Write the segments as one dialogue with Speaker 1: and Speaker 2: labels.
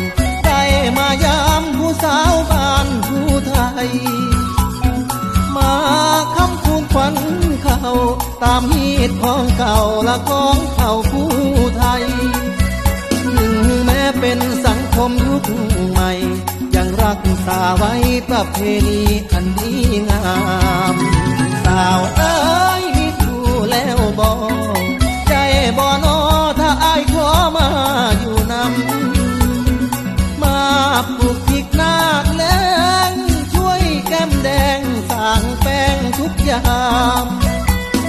Speaker 1: ำได้มายามผู้สาวบ้านผู้ไทย มาคำคูณขวัญเขาตามฮีตของเก่าและของเขาผู้ไทย ถึงแม้เป็นสังคมยุคใหม่ ยังรักษาไว้ประเพณีอันดีงาม สาวเอ้ยมีคู่แล้วบอก กยาม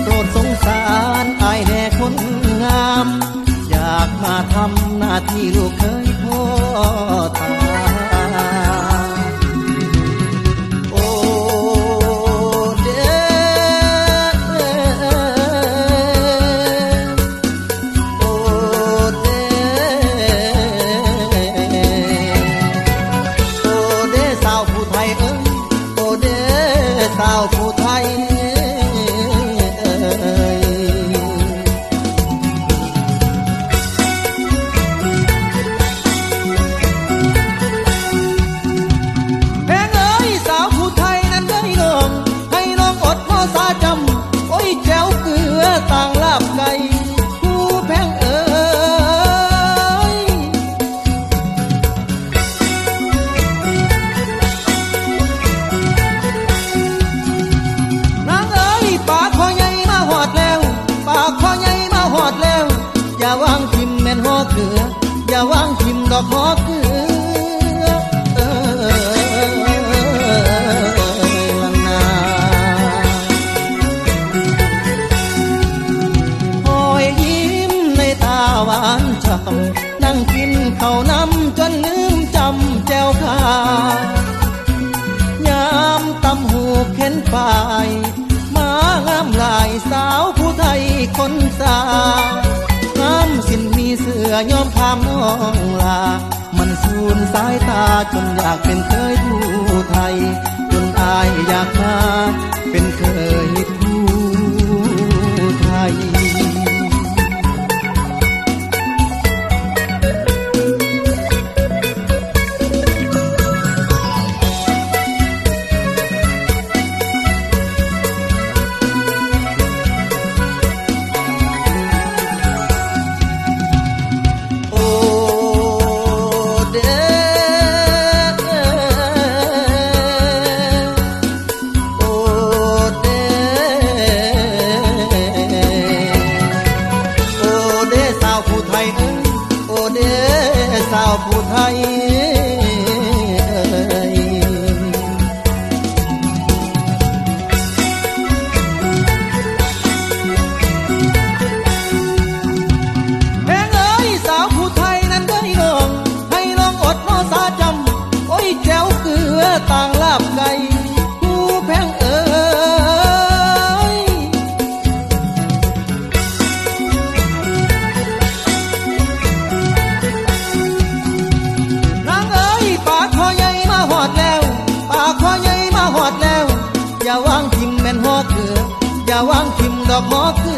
Speaker 1: โปรดสงสารอายแน่คนงาม อยากมาทำหน้าที่ลูกเคยพ่อทาโอ้เด้อโอ้เดโอ้เดสาวผู้ำนั่งกินข้าวน้ำจนลืมจำแจวขายามตำหูเข็นฝ่ายมางามลายสาวผู้ไทยคนสางามสินมีเสือยอมคามน้องลา มันสูนสายตาจนอยากเป็นเคยผู้ไทย จนอายอยากมาเป็นเคย สา ย่าวางทิมแม่นหอเกลืออย่าวางทิมดอกหอเกลื